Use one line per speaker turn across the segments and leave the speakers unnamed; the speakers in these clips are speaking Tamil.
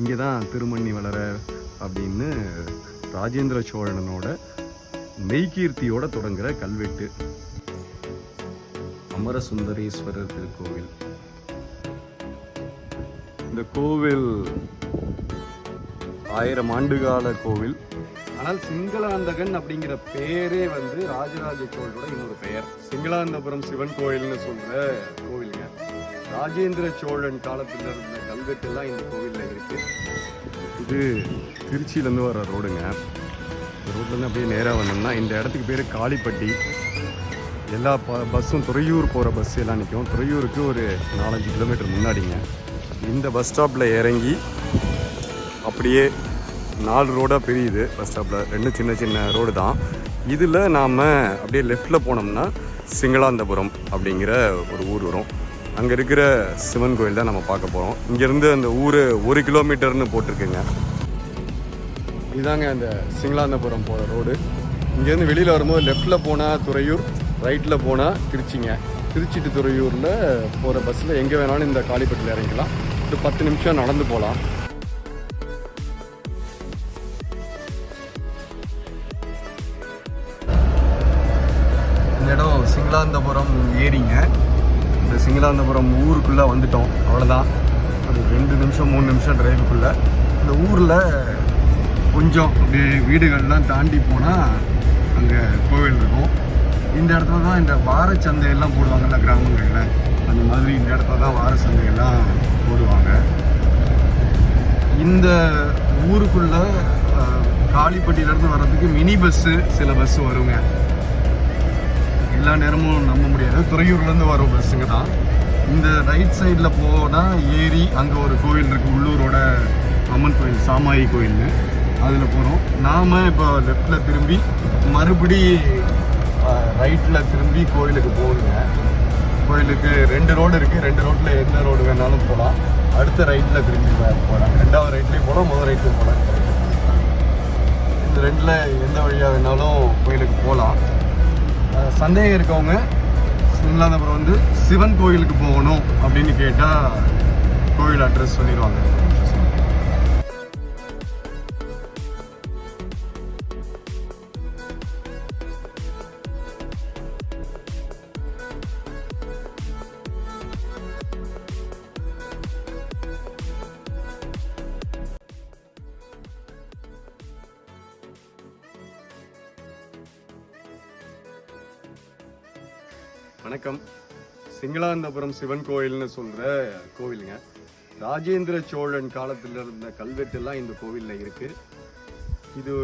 இங்கே தான் திருமண்ணி வளர அப்படின்னு ராஜேந்திர சோழனோட மெய்கீர்த்தியோட தொடங்குற கல்வெட்டு. அமரசுந்தரீஸ்வரர் திருக்கோவில். இந்த கோவில் ஆயிரம் ஆண்டுகால கோவில். ஆனால் சிங்களாந்தகன் அப்படிங்கிற பெயரே வந்து ராஜராஜ சோழனோட இன்னொரு பெயர். சிங்களாந்தபுரம் சிவன் கோயில்னு சொல்ற கோவிலுங்க. ராஜேந்திர சோழன் காலத்தில் இருந்த கல்வெட்டெல்லாம் இந்த கோவிலில் இருக்குது இது திருச்சியிலேருந்து வர ரோடுங்க. ரோட்லேருந்து அப்படியே நேராக வந்தோம்னா இந்த இடத்துக்கு பேர் காளிப்பட்டி. எல்லா ப பஸ்ஸும் துறையூர் போகிற பஸ் எல்லாம் நிற்கும் துறையூருக்கு ஒரு நாலஞ்சு கிலோமீட்டர் முன்னாடிங்க. இந்த பஸ் ஸ்டாப்பில் இறங்கி அப்படியே நாலு ரோடாக பிரியுது. பஸ் ஸ்டாப்பில் ரெண்டு சின்ன சின்ன ரோடு தான். இதில் நாம் அப்படியே லெஃப்டில் போனோம்னா சிங்களாந்தபுரம் அப்படிங்கிற ஒரு ஊர் வரும். அங்கே இருக்கிற சிவன் கோயில் தான் நம்ம பார்க்க போகிறோம் இங்கேருந்து அந்த ஊர் ஒரு கிலோமீட்டர்னு போட்டிருக்குங்க. இதாங்க அந்த சிங்களாந்தபுரம் போகிற ரோடு. இங்கேருந்து வெளியில் வரும்போது லெஃப்டில் போனால் துறையூர் ரைட்டில் போனால் திருச்சிங்க. திருச்சி டு துறையூரில் போகிற பஸ்ஸில் எங்கே வேணாலும் இந்த காளிப்பட்டில் இறங்கிக்கலாம். ஒரு பத்து நிமிஷம் நடந்து போகலாம் இந்த இடம் சிங்களாந்தபுரம் ஏரிங்க. இந்த சிங்களாந்தபுரம் ஊருக்குள்ளே வந்துட்டோம். அவ்வளோதான் ஒரு ரெண்டு நிமிஷம் மூணு நிமிஷம் டிரைவுக்குள்ளே இந்த ஊரில் கொஞ்சம் அப்படியே வீடுகள்லாம் தாண்டி போனால் அங்கே கோவில் இருக்கும். இந்த இடத்துல தான் இந்த வார சந்தையெல்லாம் போடுவாங்கல்ல கிராமங்களில்? அந்த மாதிரி இந்த இடத்துல தான் வார சந்தையெல்லாம் போடுவாங்க. இந்த ஊருக்குள்ளே காளிப்பட்டியிலேருந்து வர்றதுக்கு மினி பஸ்ஸு சில பஸ் வருங்க. எல்லா நேரமும் நம்ப முடியாது. துறையூர்லேருந்து வரும் பஸ்ஸுங்க தான். இந்த ரைட் சைடில் போனால் ஏரி அங்கே ஒரு கோயில் இருக்குது உள்ளூரோட அம்மன் கோயில் சாமாயி கோயில்னு. அதில் போகிறோம் நாம் இப்போ லெஃப்டில் திரும்பி மறுபடி ரைட்டில் திரும்பி கோயிலுக்கு போகணுங்க. கோயிலுக்கு ரெண்டு ரோடு இருக்குது ரெண்டு ரோட்டில் எந்த ரோடு வேணாலும் போகலாம் அடுத்த ரைட்டில் திரும்பி போகலாம் ரெண்டாவது ரைட்லேயும் போகலாம் முதல் ரைட்லேயும் போகலாம் இந்த ரெண்டில் எந்த வழியாக வேணாலும் கோயிலுக்கு போகலாம் சந்தேகம் இருக்கவங்க சிங்களாந்தபுரம் வந்து சிவன் கோயிலுக்கு போகணும் அப்படின்னு கேட்டால் கோயில் அட்ரஸ் சொல்லிடுவாங்க. வணக்கம். சிங்களாந்தபுரம் சிவன் கோயில்னு சொல்கிற கோவிலுங்க. ராஜேந்திர சோழன் காலத்தில் இருந்த கல்வெட்டெல்லாம் இந்த கோவிலில் இருக்குது இது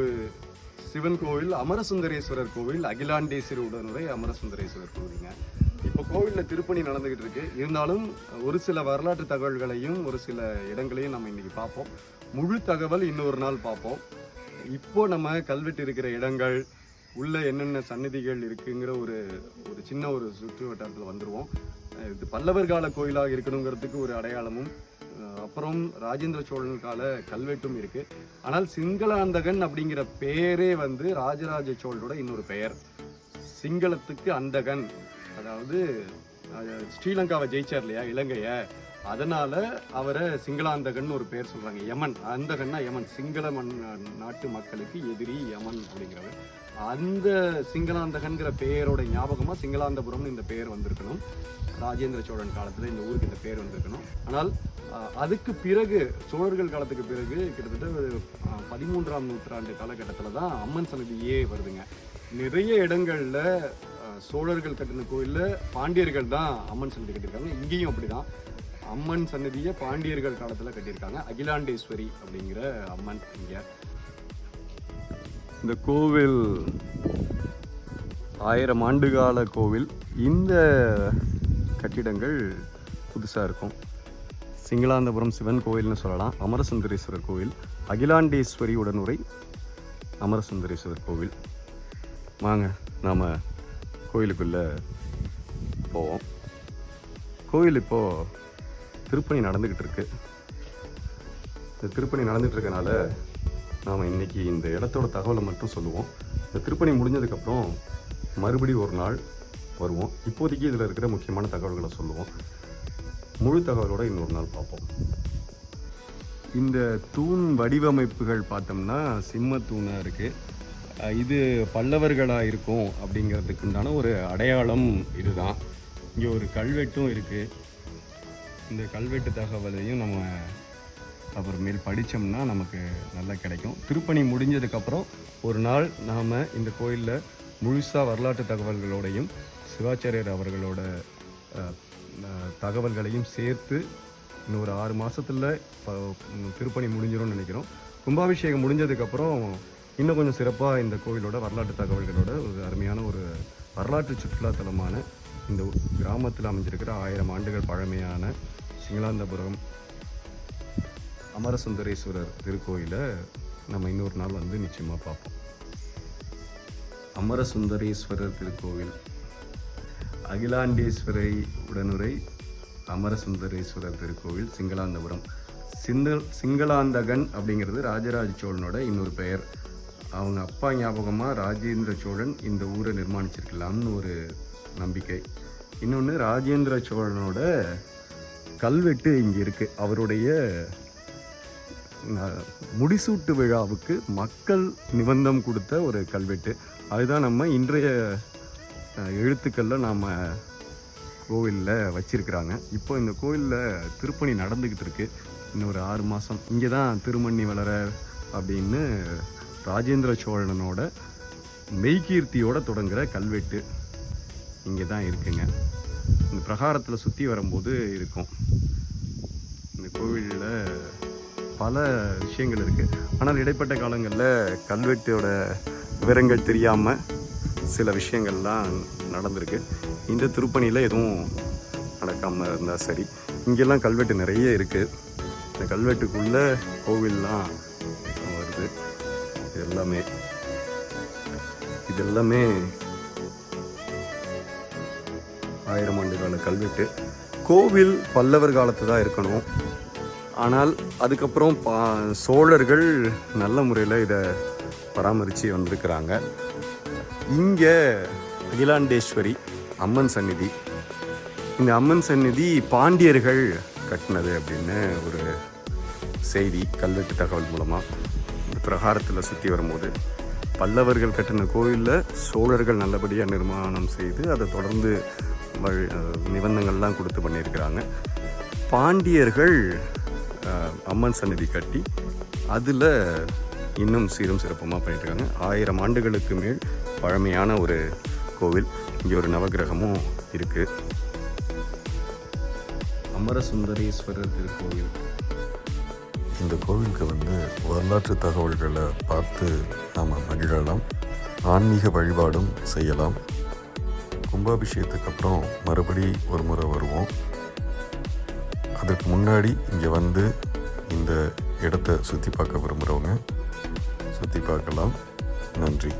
சிவன் கோவில் அமரசுந்தரேஸ்வரர் கோவில் அகிலாண்டேஸ்வரி உடனுரை அமரசுந்தரேஸ்வரர் கோவிலுங்க. இப்போ கோவிலில் திருப்பணி நடந்துக்கிட்டு இருக்கு. இருந்தாலும் ஒரு சில வரலாற்று தகவல்களையும் ஒரு சில இடங்களையும் நம்ம இன்னைக்கு பார்ப்போம். முழு தகவல் இன்னொரு நாள் பார்ப்போம். இப்போ நம்ம கல்வெட்டு இருக்கிற இடங்கள் உள்ள என்னென்ன சன்னதிகள் இருக்குங்கிற ஒரு ஒரு சின்ன ஒரு சுற்று வட்டாரத்தில் வந்துடுவோம் இது பல்லவர் கால கோயிலாக இருக்கணுங்கிறதுக்கு ஒரு அடையாளமும் அப்புறம் ராஜேந்திர சோழன் கால கல்வெட்டும் இருக்கு. ஆனால் சிங்களாந்தகன் அப்படிங்கிற பெயரே வந்து ராஜராஜ சோழனோட இன்னொரு பெயர். சிங்களத்துக்கு அந்தகன். அதாவது ஸ்ரீலங்காவை ஜெயிச்சார் இல்லையா இலங்கையை. அதனால அவரை சிங்களாந்தகன் ஒரு பேர் சொல்றாங்க. யமன். அந்தகன்னா யமன். சிங்கள மண் நாட்டு மக்களுக்கு எதிரி யமன் அப்படிங்கிறவர். அந்த சிங்களாந்தகன்கிற பெயரோட ஞாபகமா சிங்களாந்தபுரம்னு இந்த பெயர் வந்திருக்கணும். ராஜேந்திர சோழன் காலத்துல இந்த ஊருக்கு இந்த பேர் வந்திருக்கணும். ஆனால் அதுக்கு பிறகு சோழர்கள் காலத்துக்கு பிறகு கிட்டத்தட்ட ஒரு, பதிமூன்றாம் நூற்றாண்டு காலகட்டத்தில் தான் அம்மன் சன்னதியே வருதுங்க. நிறைய இடங்களில் சோழர்கள் கட்டின கோயிலில் பாண்டியர்கள் தான் அம்மன் சன்னதி கட்டியிருக்காங்க. இங்கேயும் அப்படிதான். அம்மன் சன்னதியை பாண்டியர்கள் காலத்தில் கட்டியிருக்காங்க. அகிலாண்டேஸ்வரி அப்படிங்கிற அம்மன் இங்க. இந்த கோவில் ஆயிரம் ஆண்டு கால கோவில். இந்த கட்டிடங்கள் புதுசாக இருக்கும். சிங்களாந்தபுரம் சிவன் கோயில்னு சொல்லலாம். அமரசுந்தரேஸ்வரர் கோவில். அகிலாண்டேஸ்வரி உடனுரை அமரசுந்தரேஸ்வரர் கோவில். வாங்க நாம் கோயிலுக்குள்ளே போவோம். கோயில் இப்போது திருப்பணி நடந்துக்கிட்டு இருக்கு. இந்த திருப்பணி நடந்துகிட்டு இருக்கனால நாம் இன்னைக்கு இந்த இடத்தோட தகவலை மட்டும் சொல்லுவோம். இந்த திருப்பணி முடிஞ்சதுக்கப்புறம் மறுபடியும் ஒரு நாள் வருவோம். இப்போதைக்கு இதில் இருக்கிற முக்கியமான தகவல்களை சொல்லுவோம். முழு தகவலோட இன்னொரு நாள் பார்ப்போம். இந்த தூண் வடிவமைப்புகள் பார்த்தோம்னா சிம்ம தூணாக இருக்குது இது பல்லவர்களாக இருக்கும் அப்படிங்கிறதுக்கு உண்டான ஒரு அடையாளம் இதுதான். இங்கே ஒரு கல்வெட்டும் இருக்குது இந்த கல்வெட்டு தகவலையும் நம்ம அப்புறமேல் படித்தோம்னா நமக்கு நல்லா கிடைக்கும். திருப்பணி முடிஞ்சதுக்கப்புறம் ஒரு நாள் நாம் இந்த கோயிலில் முழுசாக வரலாற்று தகவல்களோடையும் சிவாச்சாரியர் அவர்களோட தகவல்களையும் சேர்த்து இன்னொரு ஆறு மாதத்தில் திருப்பணி முடிஞ்சிரும்னு நினைக்கிறோம். கும்பாபிஷேகம் முடிஞ்சதுக்கப்புறம் இன்னும் கொஞ்சம் சிறப்பாக இந்த கோயிலோட வரலாற்று தகவல்களோட ஒரு அருமையான ஒரு வரலாற்று சுற்றுலாத்தலமான இந்த கிராமத்தில் அமைஞ்சிருக்கிற ஆயிரம் ஆண்டுகள் பழமையான சிங்களாந்தபுரம் அமரசுந்தரேஸ்வரர் திருக்கோயிலை நம்ம இன்னொரு நாள் வந்து நிச்சயமாக பார்ப்போம். அமரசுந்தரேஸ்வரர் திருக்கோவில் அகிலாண்டேஸ்வரை உடனுரை அமரசுந்தரேஸ்வரர் திருக்கோவில் சிங்களாந்தபுரம். சிந்தல் சிங்களாந்தகன் அப்படிங்கிறது ராஜராஜ சோழனோட இன்னொரு பெயர். அவங்க அப்பா ஞாபகமாக ராஜேந்திர சோழன் இந்த ஊரை நிர்மாணிச்சிருக்கலாம்னு ஒரு நம்பிக்கை. இன்னொன்று ராஜேந்திர சோழனோட கல்வெட்டு இங்கே இருக்குது அவருடைய முடிசூட்டு விழாவுக்கு மக்கள் நிபந்தம் கொடுத்த ஒரு கல்வெட்டு. அதுதான் நம்ம இன்றைய எழுத்துக்களில் நாம் கோவிலில் வச்சுருக்கிறாங்க. இப்போ இந்த கோயிலில் திருப்பணி நடந்துக்கிட்டு இருக்கு. இன்னொரு ஆறு மாதம் இங்கே தான் திருமண்ணி வளர அப்படின்னு ராஜேந்திர சோழனோட மெய்கீர்த்தியோட தொடங்குகிற கல்வெட்டு. இங்கே தான் இருக்குங்க. இந்த பிரகாரத்தில் சுற்றி வரும்போது இருக்கும். இந்த கோவிலில் பல விஷயங்கள் இருக்குது ஆனால் இடைப்பட்ட காலங்களில் கல்வெட்டோட விவரங்கள் தெரியாமல் சில விஷயங்கள்லாம் நடந்திருக்கு. இந்த திருப்பணியில் எதுவும் நடக்காமல் இருந்தால் சரி. இங்கெல்லாம் கல்வெட்டு நிறைய இருக்குது இந்த கல்வெட்டுக்குள்ளே கோவில்லாம் வருது. இது எல்லாமே இது எல்லாமே ஆயிரம் ஆண்டு கால கல்வெட்டு. கோவில் பல்லவர் காலத்து தான் இருக்கணும். ஆனால் அதுக்கப்புறம் பா சோழர்கள் நல்ல முறையில் இதை பராமரித்து வந்திருக்கிறாங்க. இங்கே அகிலாண்டேஸ்வரி அம்மன் சந்நிதி. இந்த அம்மன் சந்நிதி பாண்டியர்கள் கட்டினது அப்படின்னு ஒரு செய்தி கல்வெட்டு தகவல் மூலமாக இந்த பிரகாரத்தில் சுற்றி வரும்போது பல்லவர்கள் கட்டின கோயிலில் சோழர்கள் நல்லபடியாக நிர்மாணம் செய்து அதை தொடர்ந்து நிபந்தங்கள்லாம் கொடுத்து பண்ணியிருக்கிறாங்க. பாண்டியர்கள் அம்மன் சன்னதி கட்டி அதில் இன்னும் சீரும் சிறப்புமாக பண்ணிட்டுருக்காங்க ஆயிரம் ஆண்டுகளுக்கு மேல் பழமையான ஒரு கோவில். இங்கே ஒரு நவகிரகமும் இருக்குது அமரசுந்தரேஸ்வரர் திருக்கோவில்.
இந்த கோவிலுக்கு வந்து வரலாற்று தகவல்களை பார்த்து நாம் மகிழலாம். ஆன்மீக வழிபாடும் செய்யலாம். கும்பாபிஷேகத்துக்கு அப்புறம் மறுபடி ஒரு முறை வருவோம். அதுக்கு முன்னாடி இங்கே வந்து இந்த இடத்த சுற்றி பார்க்க விரும்புகிறவங்க சுற்றி பார்க்கலாம். நன்றி.